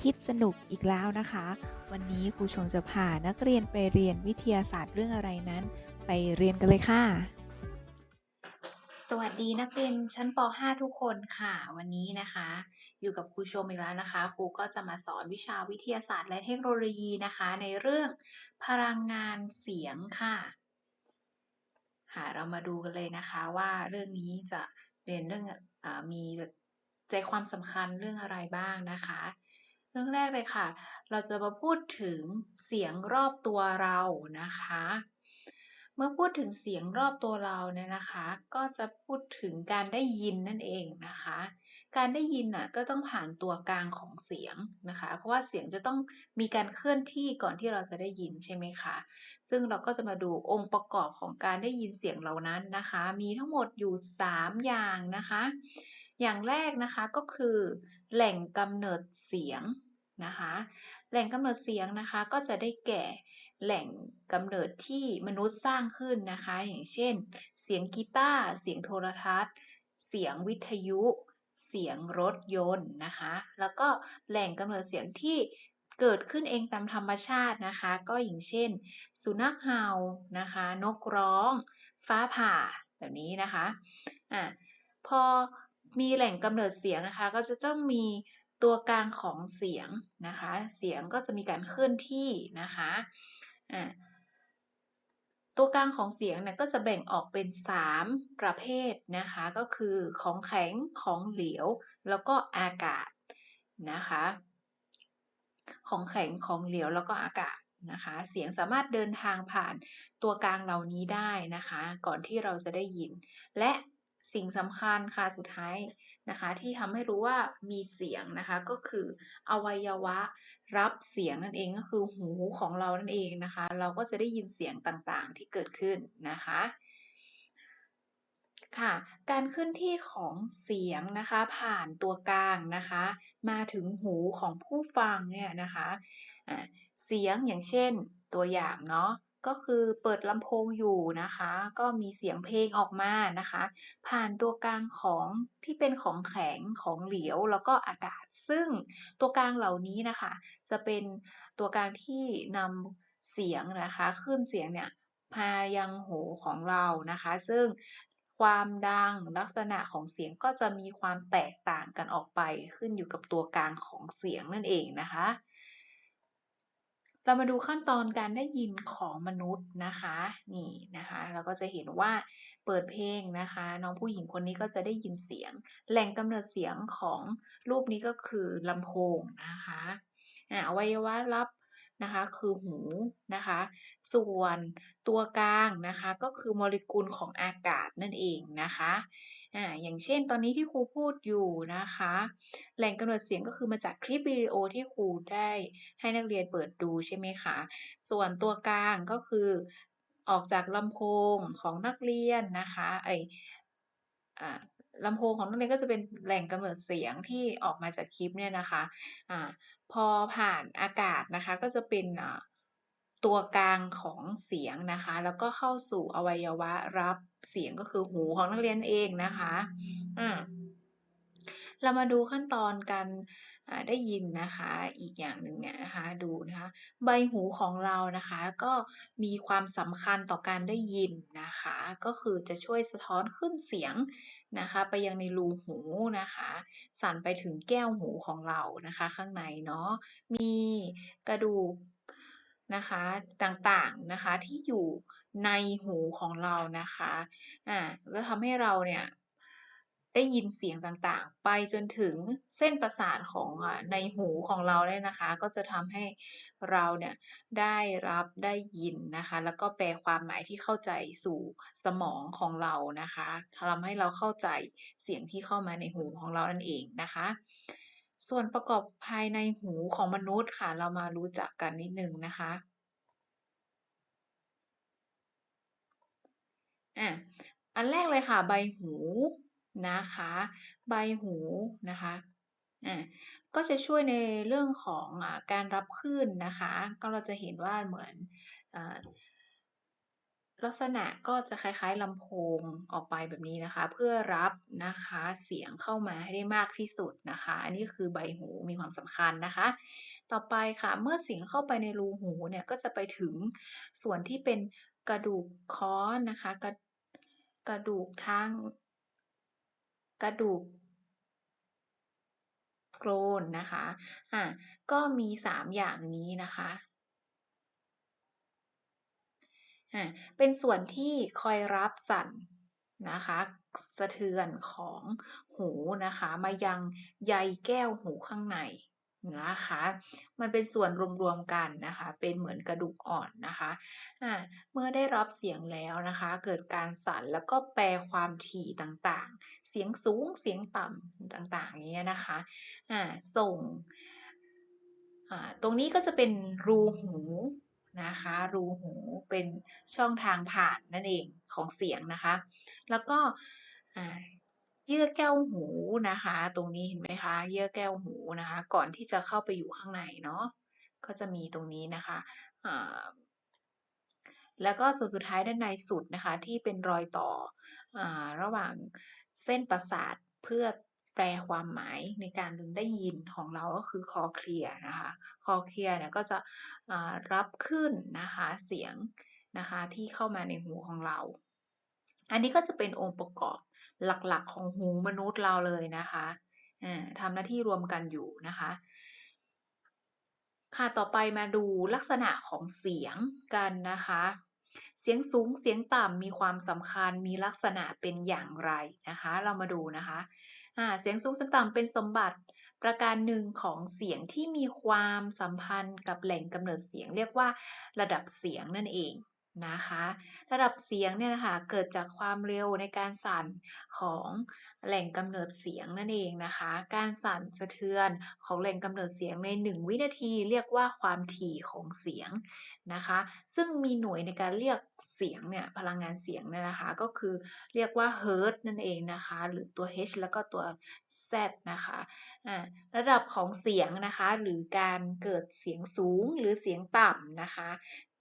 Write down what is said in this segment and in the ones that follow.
คิดสนุกอีกแล้วนะคะ วันนี้ครูชมจะพานักเรียนไปเรียนวิทยาศาสตร์เรื่องอะไรนั้น ไปเรียนกันเลยค่ะ สวัสดีนักเรียนชั้นป .5 ทุกคนค่ะ วันนี้นะคะ อยู่กับครูชมอีกแล้วนะคะครูก็จะมาสอนวิชาวิทยาศาสตร์และเทคโนโลยีนะคะ ในเรื่องพลังงานเสียงค่ะค่ะเรามาดูกันเลยนะคะว่าเรื่องนี้จะเรียนเรื่องอมีใจความสำคัญเรื่องอะไรบ้างนะคะ รื่องแรกเลยค่ะ เราจะมาพูดถึงเสียงรอบตัวเรานะคะ เมื่อพูดถึงเสียงรอบตัวเราเนี่ยนะคะ ก็จะพูดถึงการได้ยินนั่นเองนะคะ การได้ยินน่ะก็ต้องผ่านตัวกลางของเสียงนะคะ เพราะว่าเสียงจะต้องมีการเคลื่อนที่ก่อนที่เราจะได้ยินใช่ไหมคะ ซึ่งเราก็จะมาดูองค์ประกอบของการได้ยินเสียงเหล่านั้นนะคะ มีทั้งหมดอยู่ 3 อย่างนะคะอย่างแรกนะคะก็คือแหล่งกำเนิดเสียง นะคะ แหล่งกำเนิดเสียงนะคะก็จะได้แก่แหล่งกำเนิดที่มนุษย์สร้างขึ้นนะคะ อย่างเช่น เสียงกีตาร์เสียงโทรทัศน์ เสียงวิทยุ เสียงรถยนต์นะคะ แล้วก็แหล่งกำเนิดเสียงที่เกิดขึ้นเองตามธรรมชาตินะคะ ก็อย่างเช่น สุนัขเห่านะคะ นกร้อง ฟ้าผ่าแบบนี้นะคะอะพอมีแหล่งกำเนิดเสียงนะคะ ก็จะต้องมี ตัวกลางของเสียงนะคะ เสียงก็จะมีการเคลื่อนที่นะคะอะตัวกลางของเสียงเนี่ยก็จะแบ่งออกเป็น 3 ประเภทนะคะ ก็คือของแข็งของเหลว แล้วก็อากาศนะคะ ของแข็งของเหลวแล้วก็อากาศนะคะ เสียงสามารถเดินทางผ่านตัวกลางเหล่านี้ได้นะคะ ก่อนที่เราจะได้ยิน และ สิ่งสำคัญค่ะสุดท้ายนะคะ ที่ทำให้รู้ว่ามีเสียงนะคะ ก็คืออวัยวะรับเสียงนั่นเองก็คือหูของเรานั่นเองนะคะ เราก็จะได้ยินเสียงต่างๆที่เกิดขึ้นนะคะค่ะ การเคลื่อนที่ของเสียงนะคะ ผ่านตัวกลางนะคะ มาถึงหูของผู้ฟังเนี่ยนะคะะเสียงอย่างเช่นตัวอย่างเนาะ ก็คือเปิดลำโพงอยู่นะคะ ก็มีเสียงเพลงออกมานะคะ ผ่านตัวกลางของที่เป็นของแข็งของเหลวแล้วก็อากาศ ซึ่งตัวกลางเหล่านี้นะคะ จะเป็นตัวกลางที่นำเสียงนะคะขึ้นเสียงเนี่ยพายังหูของเรานะคะ ซึ่งความดังลักษณะของเสียงก็จะมีความแตกต่างกันออกไป ขึ้นอยู่กับตัวกลางของเสียงนั่นเองนะคะ เรามาดูขั้นตอนการได้ยินของมนุษย์นะคะนี่นะคะเราก็จะเห็นว่าเปิดเพลงนะคะ น้องผู้หญิงคนนี้ก็จะได้ยินเสียง แหล่งกำเนิดเสียงของรูปนี้ก็คือลำโพงนะคะอวัยวะรับนะคะคือหูนะคะ ส่วนตัวกลางนะคะก็คือโมเลกุลของอากาศนั่นเองนะคะ อ่าอย่างเช่นตอนนี้ที่ครูพูดอยู่นะคะ แหล่งกำเนิดเสียงก็คือมาจากคลิปวิดีโอที่ครูได้ให้นักเรียนเปิดดูใช่ไหมคะ ส่วนตัวกลางก็คือออกจากลำโพงของนักเรียนนะคะไออ่าลำโพงของนักเรียนก็จะเป็นแหล่งกำเนิดเสียงที่ออกมาจากคลิปเนี่ยนะคะอ่าพอผ่านอากาศนะคะก็จะเป็นอ่า ตัวกลางของเสียงนะคะ แล้วก็เข้าสู่อวัยวะรับเสียงก็คือหูของนักเรียนเองนะคะอ่าเรามาดูขั้นตอนการได้ยินนะคะ อีกอย่างหนึ่งเนี่ยนะคะดูนะคะใบหูของเรานะคะก็มีความสำคัญต่อการได้ยินนะคะ ก็คือจะช่วยสะท้อนขึ้นเสียงนะคะ ไปยังในรูหูนะคะ สั่นไปถึงแก้วหูของเรานะคะ ข้างในเนาะมีกระดูก นะคะต่างๆนะคะที่อยู่ในหูของเรานะคะอ่าก็ทำให้เราเนี่ยได้ยินเสียงต่างๆ ไปจนถึงเส้นประสาทของในหูของเราเนี่ยนะคะ ก็จะทำให้เราเนี่ยได้รับได้ยินนะคะ แล้วก็แปลความหมายที่เข้าใจสู่สมองของเรานะคะทำให้เราเข้าใจเสียงที่เข้ามาในหูของเรานั่นเองนะคะ ส่วนประกอบภายในหูของมนุษย์ค่ะ เรามารู้จักกันนิดนึงนะคะอะอันแรกเลยค่ะใบหูนะคะ ใบหูนะคะอ่าก็จะช่วยในเรื่องของอการรับคลื่นนะคะ ก็เราจะเห็นว่าเหมือนอ ลักษณะก็จะคล้ายๆลำโพงออกไปแบบนี้นะคะ เพื่อรับนะคะเสียงเข้ามาให้ได้มากที่สุดนะคะ อันนี้คือใบหูมีความสำคัญนะคะ ต่อไปค่ะเมื่อเสียงเข้าไปในรูหูเนี่ยก็จะไปถึงส่วนที่เป็นกระดูกค้อนนะคะกระกระดูกทาง กระดูกโครนนะคะอะก็มี 3 อย่างนี้นะคะ อ่า เป็นส่วนที่คอยรับสั่นนะคะสะเทือนของหูนะคะมายังใยแก้วหูข้างในนะคะ มันเป็นส่วนรวมๆกันนะคะ เป็นเหมือนกระดูกอ่อนนะคะอ่าเมื่อได้รับเสียงแล้วนะคะ เกิดการสั่นแล้วก็แปลความถี่ต่างๆ เสียงสูง เสียงต่ำต่างๆอย่างเงี้ยนะคะอ่าส่งอ่าตรงนี้ก็จะเป็นรูหู นะคะ รูหูเป็นช่องทางผ่านนั่นเองของเสียงนะคะ แล้วก็เยื่อแก้วหูนะคะ ตรงนี้เห็นไหมคะ เยื่อแก้วหูนะคะ ก่อนที่จะเข้าไปอยู่ข้างในเนาะ ก็จะมีตรงนี้นะคะแล้วก็ส่วนสุดท้ายด้านในสุดนะคะ ที่เป็นรอยต่ออระหว่างเส้นประสาทเพื่อ แปลความหมายในการได้ยินของเราก็คือคอเคลียนะคะคอเคลียเนี่ยก็จะรับขึ้นนะคะเสียงนะคะที่เข้ามาในหูของเรา อันนี้ก็จะเป็นองค์ประกอบหลักๆของหูมนุษย์เราเลยนะคะทำหน้าที่รวมกันอยู่นะคะค่ะ ต่อไปมาดูลักษณะของเสียงกันนะคะ เสียงสูง เสียงต่ำ มีความสำคัญ มีลักษณะเป็นอย่างไรนะคะ เรามาดูนะคะ เสียงสูงเสียงต่ำเป็นสมบัติประการหนึ่งของเสียงที่มีความสัมพันธ์กับแหล่งกำเนิดเสียง เรียกว่าระดับเสียงนั่นเองนะคะ ระดับเสียงเนี่ยนะคะเกิดจากความเร็วในการสั่นของแหล่งกำเนิดเสียงนั่นเองนะคะ การสั่นสะเทือนของแหล่งกำเนิดเสียงใน 1 วินาที เรียกว่าความถี่ของเสียงนะคะ ซึ่งมีหน่วยในการเรียกเสียงเนี่ยพลังงานเสียงเนี่ยนะคะก็คือเรียกว่าเฮิร์ตนั่นเองนะคะหรือตัว h แล้วก็ตัว z นะคะระดับของเสียงนะคะหรือการเกิดเสียงสูงหรือเสียงต่ำนะคะ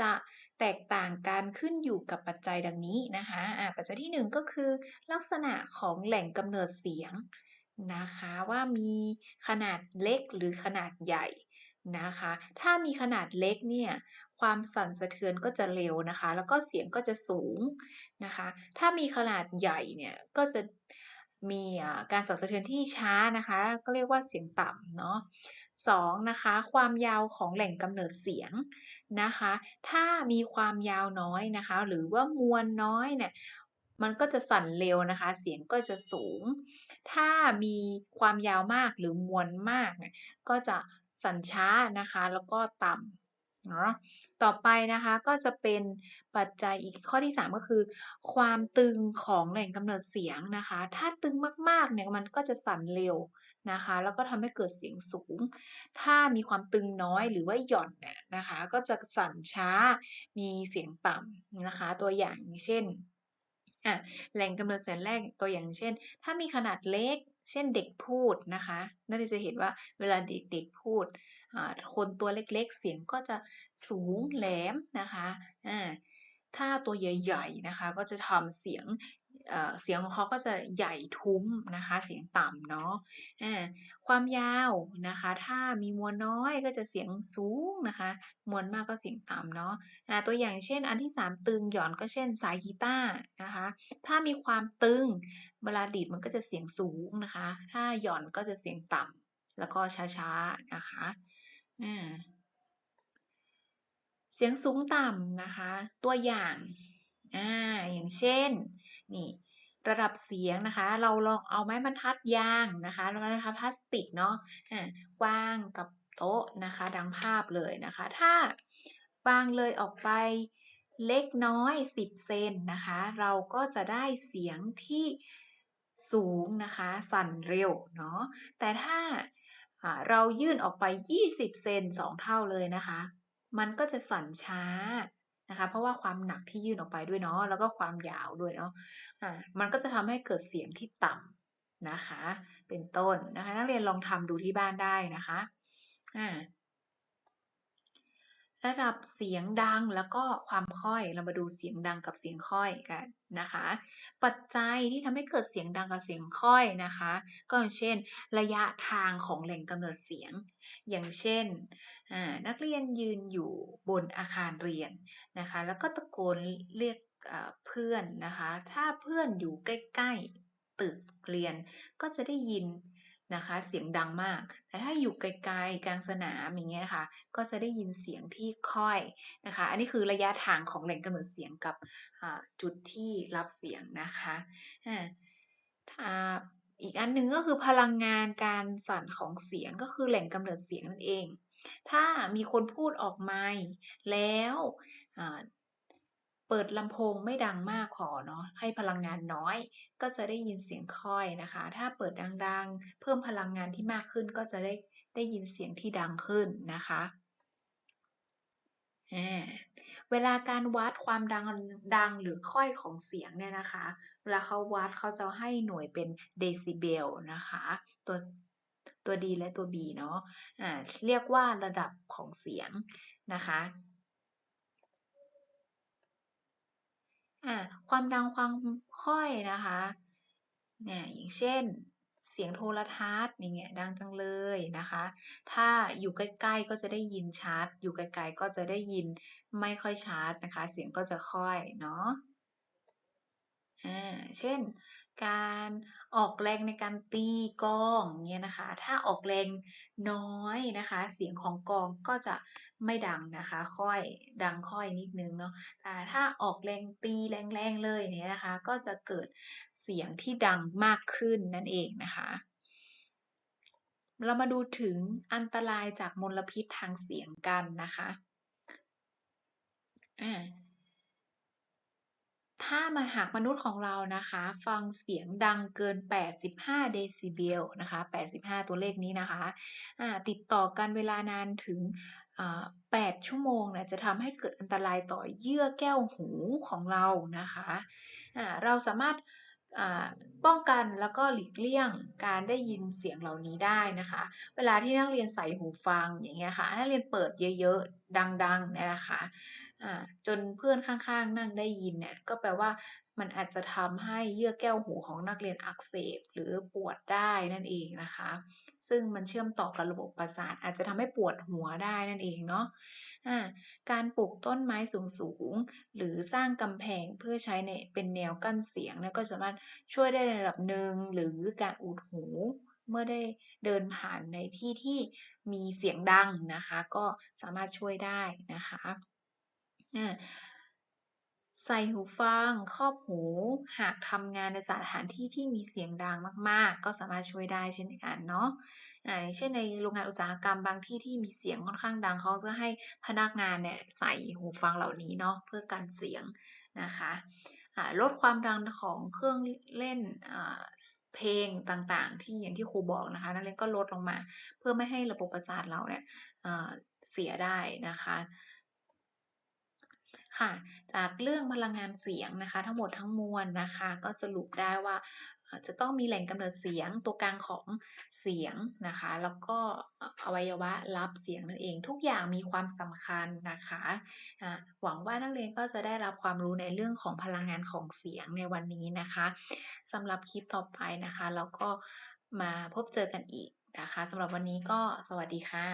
จะแตกต่างกันขึ้นอยู่กับปัจจัยดังนี้นะคะะปัจจัยที่ 1 ก็คือลักษณะของแหล่งกำเนิดเสียงนะคะว่ามีขนาดเล็กหรือขนาดใหญ่ นะคะ ถ้ามีขนาดเล็กเนี่ย ความสั่นสะเทือนก็จะเร็วนะคะ แล้วก็เสียงก็จะสูงนะคะ ถ้ามีขนาดใหญ่เนี่ย ก็จะมีการสั่นสะเทือนที่ช้านะคะ ก็เรียกว่าเสียงต่ำเนาะ2นะคะ ความยาวของแหล่งกำเนิดเสียงนะคะ ถ้ามีความยาวน้อยนะคะ หรือว่ามวลน้อยเนี่ยมันก็จะสั่นเร็วนะคะ เสียงก็จะสูง ถ้ามีความยาวมากหรือมวลมากเนี่ย ก็จะ สั่นช้านะคะแล้วก็ต่ำเนาะต่อไปนะคะก็จะเป็นปัจจัยอีกข้อที่ 3 ก็คือ ความตึงของแหล่งกำเนิดเสียงนะคะ ถ้าตึงมากๆเนี่ยมันก็จะสั่นเร็วนะคะ แล้วก็ทำให้เกิดเสียงสูง ถ้ามีความตึงน้อยหรือว่าหย่อนเนี่ยนะคะ ก็จะสั่นช้ามีเสียงต่ำนะคะ ตัวอย่างเช่นอะแหล่งกำเนิดเสียงแรกตัวอย่างเช่น ถ้ามีขนาดเล็ก เช่นเด็กพูดนะคะน่าจะเห็นว่าเวลาเด็กๆพูดคนตัวเล็กๆ เสียงก็จะสูงแหลมนะคะอ่า ถ้าตัวใหญ่ๆนะคะก็จะทำเสียงเสียงของเขาก็จะใหญ่ทุ้มนะคะ เสียงต่ำเนาะความยาวนะคะ ถ้ามีมวลน้อยก็จะเสียงสูงนะคะ มวลมากก็เสียงต่ำเนาะตัวอย่างเช่น อันที่ 3 ตึงหย่อนก็เช่นสายกีตาร์นะคะ ถ้ามีความตึงเวลาดีดมันก็จะเสียงสูงนะคะ ถ้าหย่อนก็จะเสียงต่ำแล้วก็ช้าๆนะคะ เสียงสูงต่ำนะคะ ตัวอย่างอ่าอย่างเช่น นี่ ระดับเสียงนะคะ เราลองเอาไม้บรรทัดยางนะคะแล้วนะคะพลาสติกเนาะวางกับโต๊ะนะคะ ดังภาพเลยนะคะ ถ้าวางเลยออกไปเล็กน้อย 10 เซนนะคะ เราก็จะได้เสียงที่สูงนะคะ สั่นเร็วเนาะแต่ถ้าเรายื่นออกไป 20 เซน2เท่าเลยนะคะ มันก็จะสั่นช้านะคะเพราะว่าความหนักที่ยื่นออกไปด้วยเนาะแล้วก็ความยาวด้วยเนาะะมันก็จะทำให้เกิดเสียงที่ต่ำนะคะ เป็นต้นนะคะ นักเรียนลองทำดูที่บ้านได้นะคะอ่า ระดับเสียงดังแล้วก็ความค่อยเรามาดูเสียงดังกับเสียงค่อยกันนะคะ ปัจจัยที่ทำให้เกิดเสียงดังกับเสียงค่อยนะคะ ก็อย่างเช่น ระยะทางของแหล่งกำเนิดเสียง อย่างเช่นนักเรียนยืนอยู่บนอาคารเรียนนะคะ แล้วก็ตะโกนเรียกเพื่อนนะคะ ถ้าเพื่อนอยู่ใกล้ ๆ ตึกเรียนก็จะได้ยิน นะคะ เสียงดังมาก แต่ถ้าอยู่ไกลๆกลางสนามอย่างเงี้ยค่ะ ก็จะได้ยินเสียงที่ค่อยนะคะ อันนี้คือระยะทางของแหล่งกำเนิดเสียงกับจุดที่รับเสียงนะคะอ่าถ้าอีกอันหนึ่งก็คือพลังงานการสั่นของเสียงก็คือแหล่งกำเนิดเสียงนั่นเอง ถ้ามีคนพูดออกไมค์แล้ว เปิดลำโพงไม่ดังมากพอเนาะให้พลังงานน้อย ก็จะได้ยินเสียงค่อยนะคะ ถ้าเปิดดังๆ เพิ่มพลังงานที่มากขึ้นก็จะได้ได้ยินเสียงที่ดังขึ้นนะคะอ่าเวลาการวัดความดังดังหรือค่อยของเสียงเนี่ยนะคะ เวลาเขาวัดเขาจะให้หน่วยเป็นเดซิเบลนะคะ ตัวตัว D และตัว B เนาะอ่าเรียกว่าระดับของเสียงนะคะ อ่าความดังความค่อยนะคะเนี่ยอย่างเช่น เสียงโทรทัศน์อย่างเงี้ยดังจังเลยนะคะ ถ้าอยู่ใกล้ๆก็จะได้ยินชัด อยู่ไกลๆก็จะได้ยินไม่ค่อยชัดนะคะ เสียงก็จะค่อยเนาะ อ่าเช่น การออกแรงในการตีกลองเงี้ยนะคะ ถ้าออกแรงน้อยนะคะ เสียงของกลองก็จะไม่ดังนะคะ ค่อยดังค่อยนิดนึงเนาะแต่ถ้าออกแรงตีแรงๆเลยเนี่ยนะคะ ก็จะเกิดเสียงที่ดังมากขึ้นนั่นเองนะคะเรามาดูถึงอันตรายจากมลพิษทางเสียงกันนะคะอ่า ถ้ามาหากมนุษย์ของเรานะคะ ฟังเสียงดังเกิน 85 เดซิเบลนะคะ 85 ตัวเลขนี้นะคะอ่าติดต่อกันเวลานานถึง 8 ชั่วโมงเนี่ยจะทำให้เกิดอันตรายต่อเยื่อแก้วหูของเรานะคะอ่าเราสามารถป้องกันแล้วก็หลีกเลี่ยงการได้ยินเสียงเหล่านี้ได้นะคะ เวลาที่นักเรียนใส่หูฟังอย่างเงี้ยค่ะนักเรียนเปิดเยอะๆ ดังๆเนี่ยนะคะ จนเพื่อนข้างๆนั่งได้ยินเนี่ยก็แปลว่ามันอาจจะทำให้เยื่อแก้วหูของนักเรียนอักเสบ หรือปวดได้นั่นเองนะคะ ซึ่งมันเชื่อมต่อกับระบบประสาทอาจจะทำให้ปวดหัวได้นั่นเองเนาะอ่าการปลูกต้นไม้สูงๆหรือสร้างกำแพงเพื่อใช้ในเป็นแนวกั้นเสียงเนี่ยก็สามารถช่วยได้ในระดับหนึ่งหรือการอุดหูเมื่อได้เดินผ่านในที่ที่มีเสียงดังนะคะ ก็สามารถช่วยได้นะคะ ใส่หูฟัง ครอบหู หากทำงานในสถานที่ที่มีเสียงดังมาก ๆ ก็สามารถช่วยได้เช่นกันเนาะอ่าอย่างเช่นในโรงงานอุตสาหกรรมบางที่ที่มีเสียงค่อนข้างดังเขาจะให้พนักงานเนี่ยใส่หูฟังเหล่านี้เนาะเพื่อกันเสียงนะคะลดความดังของเครื่องเล่นเพลงต่างๆ ที่อย่างที่ครูบอกนะคะ นักเรียนก็ลดลงมา เพื่อไม่ให้ระบบประสาทเราเนี่ยเสียได้นะคะ ค่ะ จากเรื่องพลังงานเสียงนะคะ ทั้งหมดทั้งมวลนะคะ ก็สรุปได้ว่าจะต้องมีแหล่งกำเนิดเสียงตัวกลางของเสียงนะคะ แล้วก็อวัยวะรับเสียงนั่นเอง ทุกอย่างมีความสำคัญนะคะหวังว่านักเรียนก็จะได้รับความรู้ในเรื่องของพลังงานของเสียงในวันนี้นะคะสำหรับคลิปต่อไปนะคะ แล้วก็มาพบเจอกันอีกนะคะสำหรับวันนี้ก็สวัสดีค่ะ